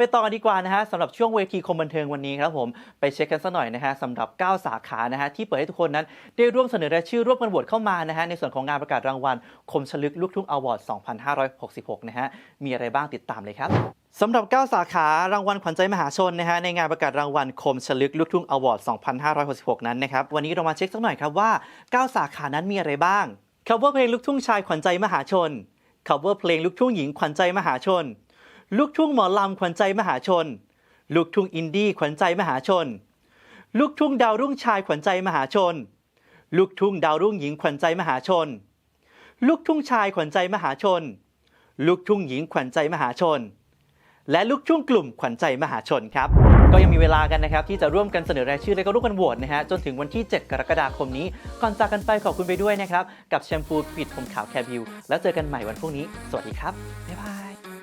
ไปต่อกันดีกว่านะฮะสำหรับช่วงเวทีคมบันเทิงวันนี้ครับผมไปเช็คกันสักหน่อยนะฮะสำหรับ 9 สาขานะฮะที่เปิดให้ทุกคนนั้นได้ร่วมเสนอรายชื่อร่วมกันโหวตเข้ามานะฮะในส่วนของงานประกาศรางวัล คมฉลึกลูกทุ่งอวอร์ด 2566 นะฮะมีอะไรบ้างติดตามเลยครับสำหรับ 9 สาขารางวัลขวัญใจมหาชนนะฮะในงานประกาศรางวัลคมฉลึกลูกทุ่งอวอร์ด 2566 นั้นนะครับวันนี้เรามาเช็คสักหน่อยครับว่า 9 สาขานั้นมีอะไรบ้าง cover เพลงลูกทุ่งชายขวัญใจมหาชน cover เพลงลูกทุ่งหญิงขวัญใจมหาชน ลูกทุ่งหมอลำขวัญใจมหาชน ลูกทุ่งอินดี้ขวัญใจมหาชน ลูกทุ่งดาวรุ่งชายขวัญใจมหาชน ลูกทุ่งดาวรุ่งหญิงขวัญใจมหาชน ลูกทุ่งชายขวัญใจมหาชน ลูกทุ่งหญิงขวัญใจมหาชน และลูกทุ่งกลุ่มขวัญใจมหาชนครับก็ยังมีเวลากันนะครับ ที่จะร่วมกันเสนอรายชื่อและก็ร่วมกันโหวตนะฮะจนถึงวันที่ 7 กรกฎาคมนี้ ก่อนจากกันไปขอบคุณไปด้วยนะครับ กับแชมพูปิดผมขาวแคบิวแล้วเจอกันใหม่วันพรุ่งนี้ สวัสดีครับ บ๊ายบาย